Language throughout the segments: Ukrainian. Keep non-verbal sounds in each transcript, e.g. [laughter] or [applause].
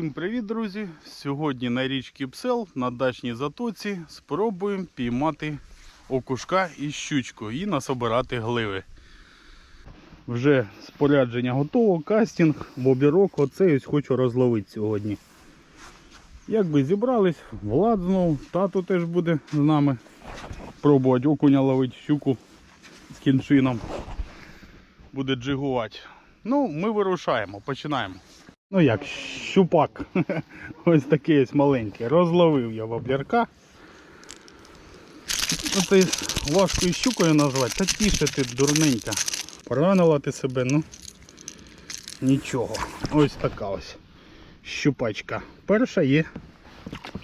Всім привіт, друзі! Сьогодні на річці Псел на дачній затоці спробуємо піймати окушка і щучку і насобирати гливи. Вже спорядження готово, кастинг, бобірок. Оце ось хочу розловити сьогодні. Якби зібрались, Влад знову, тато теж буде з нами пробувати окуня ловити щуку з кіншином. Буде джигувати. Ну, ми вирушаємо, починаємо. Ну як, щупак. [laughs] Ось такий ось маленький. Розловив я воблярка. Оце важко і щукою назвати. Та тіше ти дурненька. Поранила ти себе, ну нічого. Ось така ось щупачка. Перша є.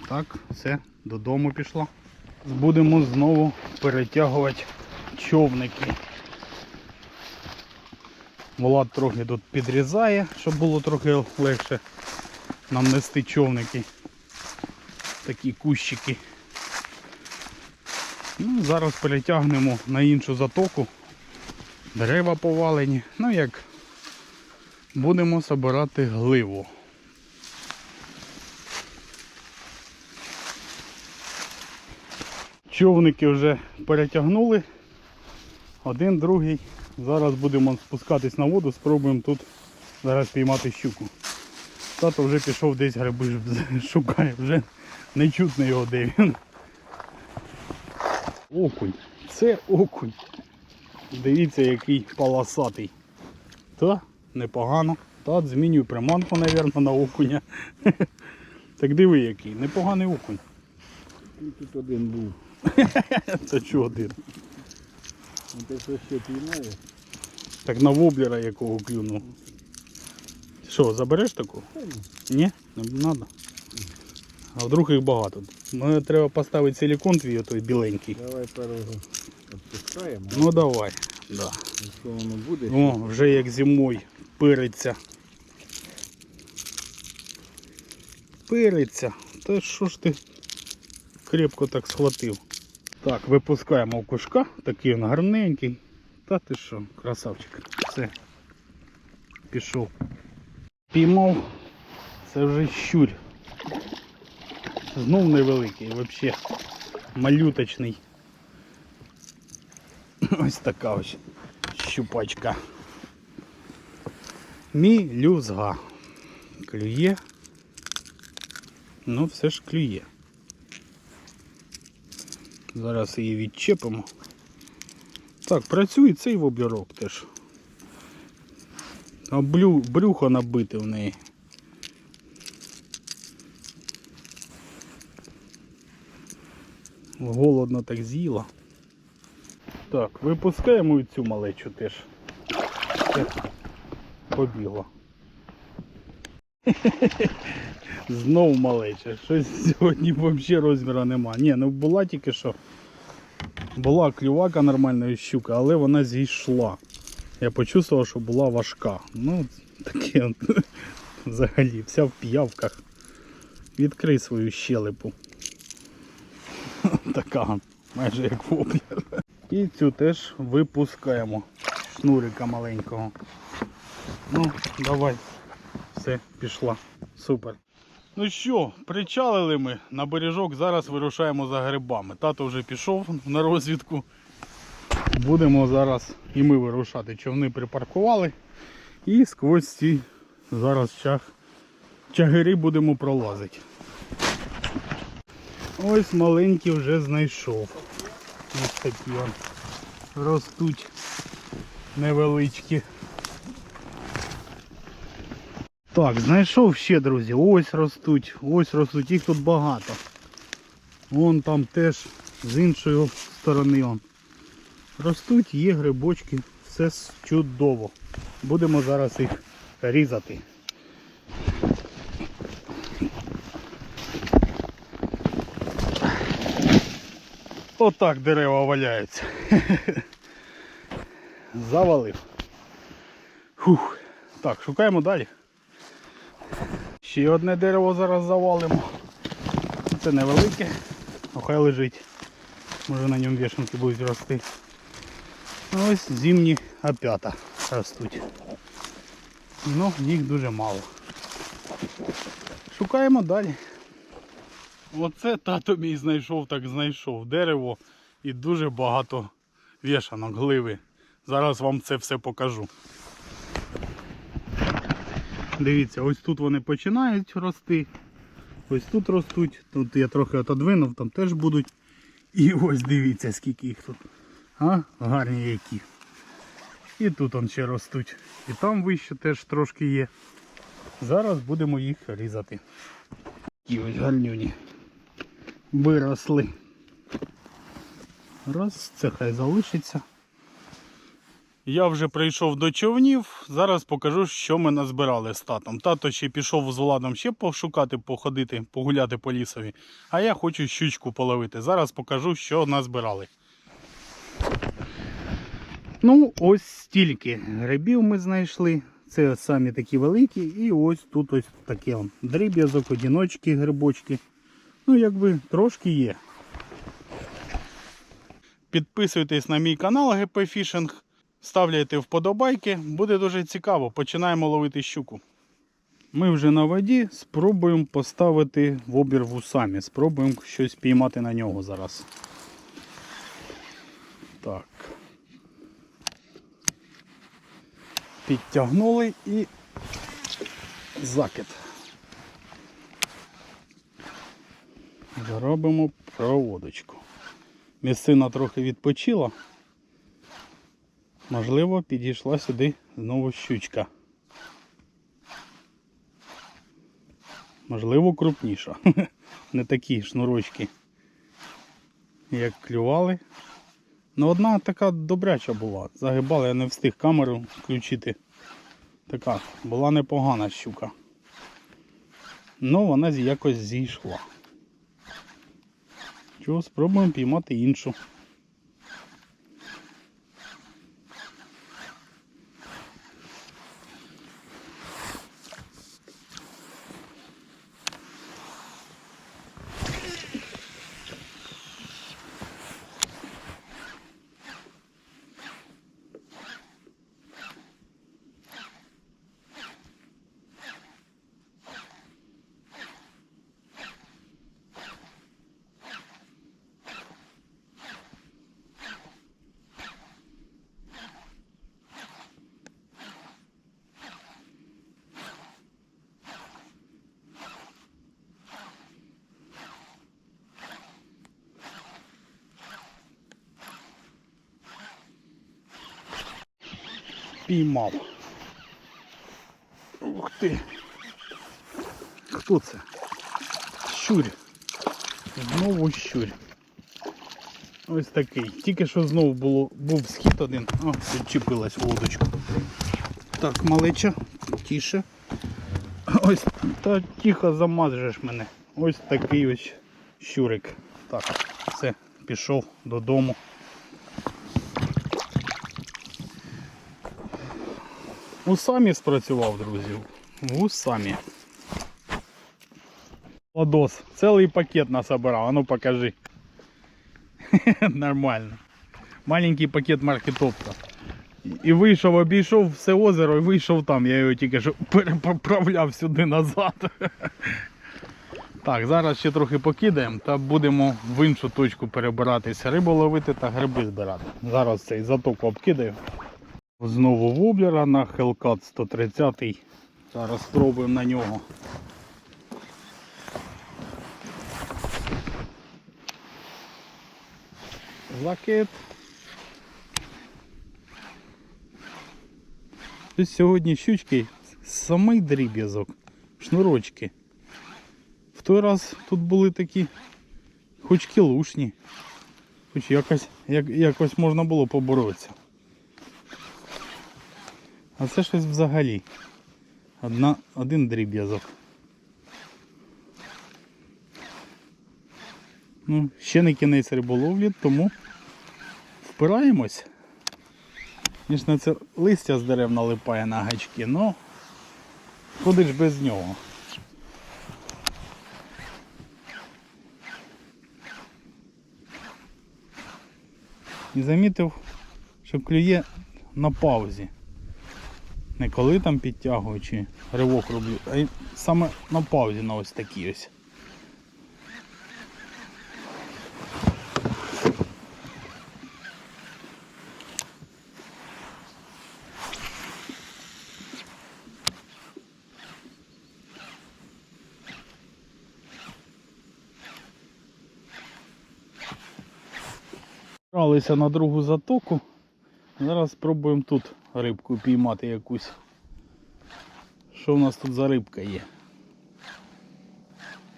Так, все, додому пішла. Будемо знову перетягувати човники. Влад трохи тут підрізає, щоб було трохи легше нам нести човники. Такі кущики. Ну, зараз перетягнемо на іншу затоку. Дерева повалені. Ну як будемо збирати гливу. Човники вже перетягнули. Один, другий. Зараз будемо спускатись на воду, спробуємо тут зараз піймати щуку. Тато вже пішов десь гриби [laughs] шукає, вже не чутно його де він. Окунь. Це окунь. Дивіться, який полосатий. Та, непогано. Та, змінюю приманку, мабуть, на окуня. [laughs] Так диви який, непоганий окунь. Тут один був. [laughs] Це що один? Ти що ще піймає? Так на воблера якого клюнув. Що, забереш таку? Ні? Не треба. А вдруг їх багато. Мені треба поставити силикон твій той біленький. Давай першого відпускаємо. Ну давай. Да. Якщо воно буде, О, вже як зимою пириться. Пириться. Та що ж ти крепко так схватив? Так, випускаємо окушка. Такий він гарненький. Та ти що, красавчик. Все. Пішов. Піймав. Це вже щурь. Знов невеликий, взагалі малюточний. Ось така ось щупачка. Мілюзга. Клює. Ну, все ж клює. Зараз її відчепимо. Так, працює цей воблерок теж. А блю, брюхо набите в неї. Голодно так з'їла. Так, випускаємо і цю малечу теж. Побігла. [laughs] Знов малеча. Щось сьогодні взагалі розміру нема. Ні, ну була тільки що. Була клювака нормальної щука, але вона зійшла. Я почувствував, що була важка. Ну, таке [laughs] взагалі, вся в п'явках. Відкрий свою щелепу. [laughs] Така, майже як воблер. І цю теж випускаємо шнурика маленького. Ну, давай. Все, пішла. Супер. Ну що, причалили ми на бережок, зараз вирушаємо за грибами. Тато вже пішов на розвідку. Будемо зараз і ми вирушати. Човни припаркували. І сквозь ці зараз чаг, чагири будемо пролазити. Ось маленький вже знайшов. Ось такі ростуть невеличкі. Так, знайшов ще, друзі. Ось ростуть, ось ростуть, їх тут багато. Вон там теж з іншої сторони. Он. Ростуть, є грибочки, все чудово. Будемо зараз їх різати. Отак дерева валяються. [laughs] Завалив. Фух. Так, шукаємо далі. Ще одне дерево зараз завалимо. Це невелике, Ну, хай лежить. Може на ньому вішенки будуть рости. Ось зимні опята ростуть. Ну, їх дуже мало. Шукаємо далі. Оце тато мій знайшов, так знайшов дерево і дуже багато вішанок, гливи. Зараз вам це все покажу. Дивіться, ось тут вони починають рости. Ось тут ростуть. Тут я трохи отодвинув, там теж будуть. І ось дивіться, скільки їх тут. А? Гарні які. І тут он ще ростуть. І там вище теж трошки є. Зараз будемо їх різати. Такі ось гарнюні. Виросли. Раз, це хай залишиться. Я вже прийшов до човнів. Зараз покажу, що ми назбирали з татом. Тато ще пішов з Владом ще пошукати, походити, погуляти по лісові. А я хочу щучку половити. Зараз покажу, що назбирали. Ну, ось стільки грибів ми знайшли. Це самі такі великі. І ось тут ось таке дріб'язок, одіночки, грибочки. Ну, якби трошки є. Підписуйтесь на мій канал GP Fishing, ставляйте вподобайки, буде дуже цікаво. Починаємо ловити щуку. Ми вже на воді, спробуємо поставити в обір вусамі. Спробуємо щось піймати на нього зараз. Так. Підтягнули і закид. Зробимо проводочку. Місцина трохи відпочила. Можливо, підійшла сюди знову щучка. Можливо, крупніша. [laughs] Не такі шнурочки, як клювали. Ну, одна така добряча була. Загибала, я не встиг камеру включити. Така була непогана щука. Ну, вона якось зійшла. Чого, спробуємо піймати іншу. Піймав. Ух ти. Хто це? Щурь. Знову щурь. Ось такий. Тільки що знову було, був схід один. О, підчепилась в удочку. Так, малеча, тише. Ось, та тихо замазжеш мене. Ось такий ось щурик. Так, все, пішов додому. Усамі спрацював, друзі. Усамі. Ладос, цілий пакет насобирав, а ну покажи. [laughs] Нормально. Маленький пакет маркетопта. І вийшов, обійшов все озеро і вийшов там. Я його тільки що переправляв сюди назад. [laughs] Так, зараз ще трохи покидаємо та будемо в іншу точку перебиратися. Рибу ловити та гриби збирати. Зараз цей заток обкидаю. Знову воблера на Hellcat 130. Зараз спробуємо на нього. Закид. Ось сьогодні щучки самий дріб'язок, шнурочки. В той раз тут були такі хоч кілушні, хоч якось, як, якось можна було поборотися. А це щось взагалі. Одна, один дріб'язок. Ну, ще не кінець риболовлі, тому впираємось. Звісно, це листя з дерев налипає на гачки, але куди ж без нього. і замітив, що клює на паузі. Не коли там підтягую чи ривок роблю, а й саме на паузі на ось такій ось. На другу затоку. Зараз спробуємо тут рибку піймати якусь. Що в нас тут за рибка є?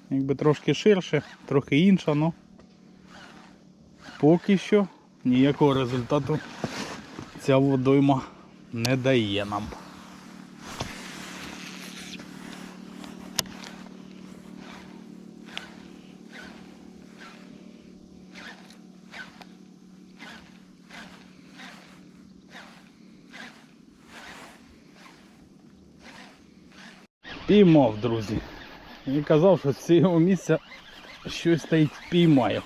Якби трошки ширше, трохи інша, але поки що ніякого результату ця водойма не дає нам. Піймав, друзі. І казав, що з цього місця щось та й піймаю.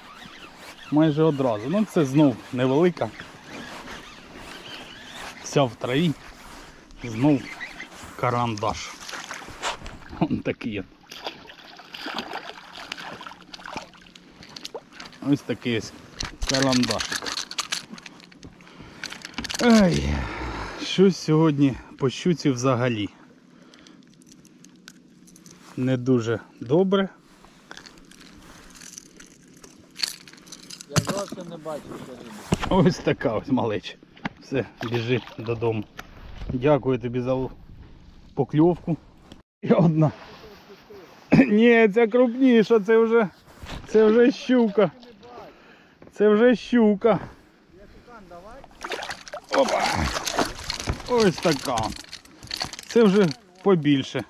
Майже одразу. Ну це знов невелика. Вся в траві. Знов карандаш. Он такий. Ось такий ось карандашик. Ай, щось сьогодні по щуці взагалі не дуже добре. Я зовсім не бачу що риби. Ось така ось малеча. Все, біжи додому. Дякую тобі за покльовку. І одна. Ні, ця крупніша, це вже, це вже щука. Це вже щука. Опа. Ось така. Це вже побільше.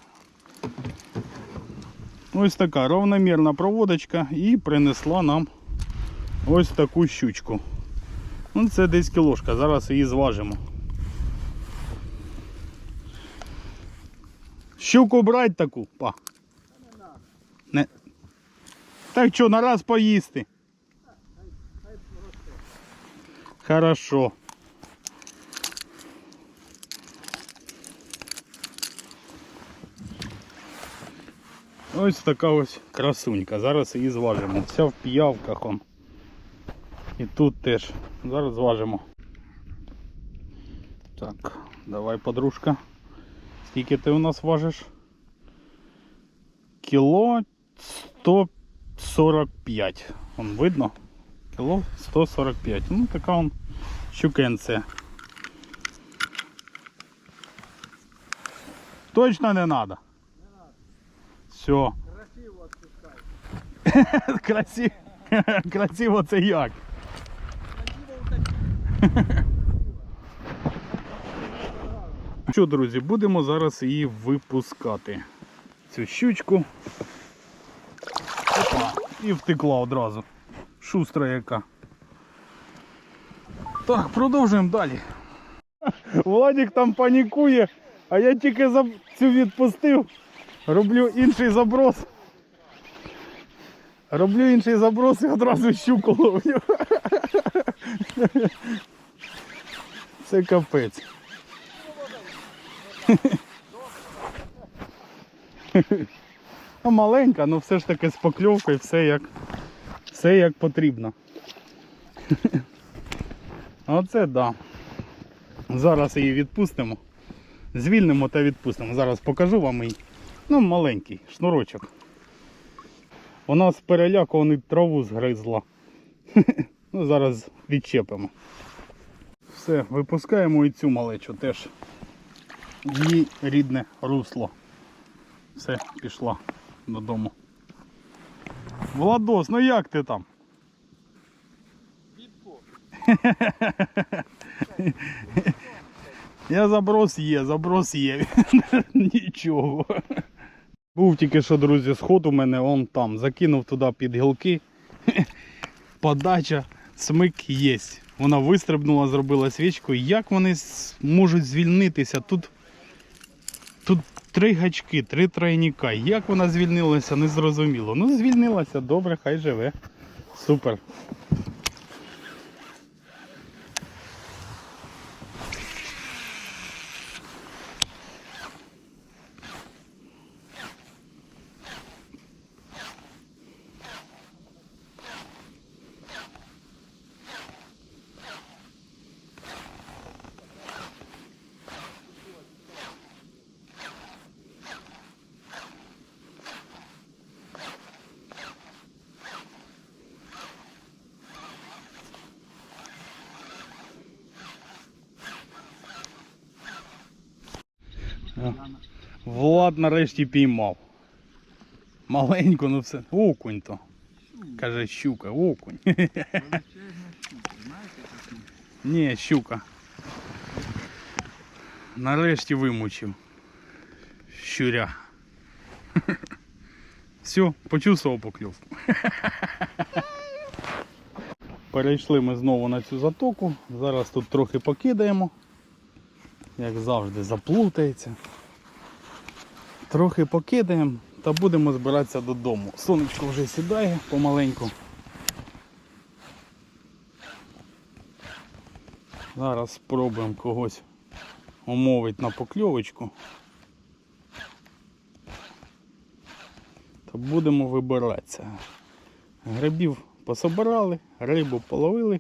Ось така равномірна проводочка і принесла нам ось таку щучку. Ну, це десь кілошка, зараз її зважимо. Щуку брать таку, па. Не. Так що, на раз поїсти. Хорошо. Ось така ось красунька. Зараз її зважимо. Вся в піявках он. І тут теж. Зараз зважимо. Так, давай, подружка. Скільки ти у нас важиш? Кіло 145. Вон видно? Кіло 145. Ну, така он щукенція. Точно не надо? Все. [laughs] Красиво відпускай. Красиво. [laughs] Красиво це як? [laughs] Що, друзі, будемо зараз її випускати. Цю щучку. Опа, і втекла одразу. Шустра яка. Так, продовжуємо далі. Владик там панікує, а я тільки за цю відпустив. Роблю інший заброс. Роблю інший заброс і одразу щуку ловлю. Це капець. Ну, маленька, але все ж таки з покльовкою, все як, все як потрібно. Оце да. Зараз її відпустимо. Звільнимо та відпустимо. Зараз покажу вам її. Ну, маленький шнурочок. Вона з переляку вони траву згризла. [laughs] Ну, зараз відчепимо. Все, випускаємо і цю малечу теж. Її рідне русло. Все, пішла додому. Владос, ну як ти там? [laughs] Я заброс є, заброс є. [laughs] Нічого. Був тільки що, друзі, сход у мене он там. Закинув туди під гілки. [laughs] Подача, смик є. Вона вистрибнула, зробила свічку. Як вони можуть звільнитися? Тут, тут три гачки, три тройніка. Як вона звільнилася, не зрозуміло. Ну, звільнилася, добре, хай живе. Супер. Влад нарешті піймав. Маленько, ну все. Окунь то. Каже, щука, окунь. Ні, щука. Нарешті вимучив. Щуря. Все, почувствував покльовку. Перейшли ми знову на цю затоку. Зараз тут трохи покидаємо. Як завжди, заплутається. Трохи покидаємо та будемо збиратися додому. Сонечко вже сідає помаленьку. Зараз спробуємо когось умовити на покльовочку. Та будемо вибиратися. Грибів пособирали, рибу половили.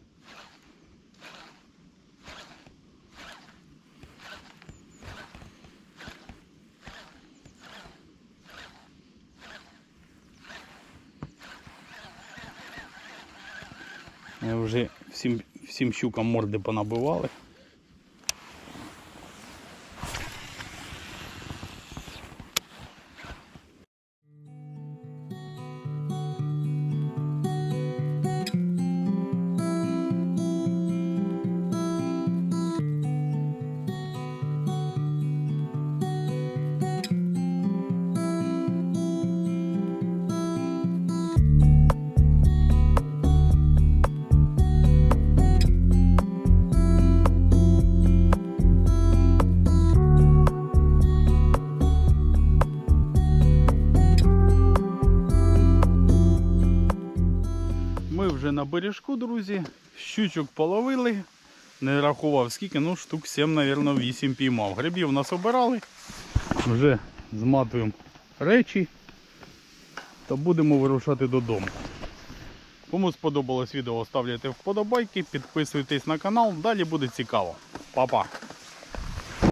Вже всім, всім щукам морди понабивали. На бережку, друзі. Щучок половили. Не рахував скільки, ну штук 7, мабуть, 8 піймав. Грибів нас обирали. Вже зматуємо речі та будемо вирушати додому. Кому сподобалось відео, ставляйте вподобайки, підписуйтесь на канал, далі буде цікаво. Па-па!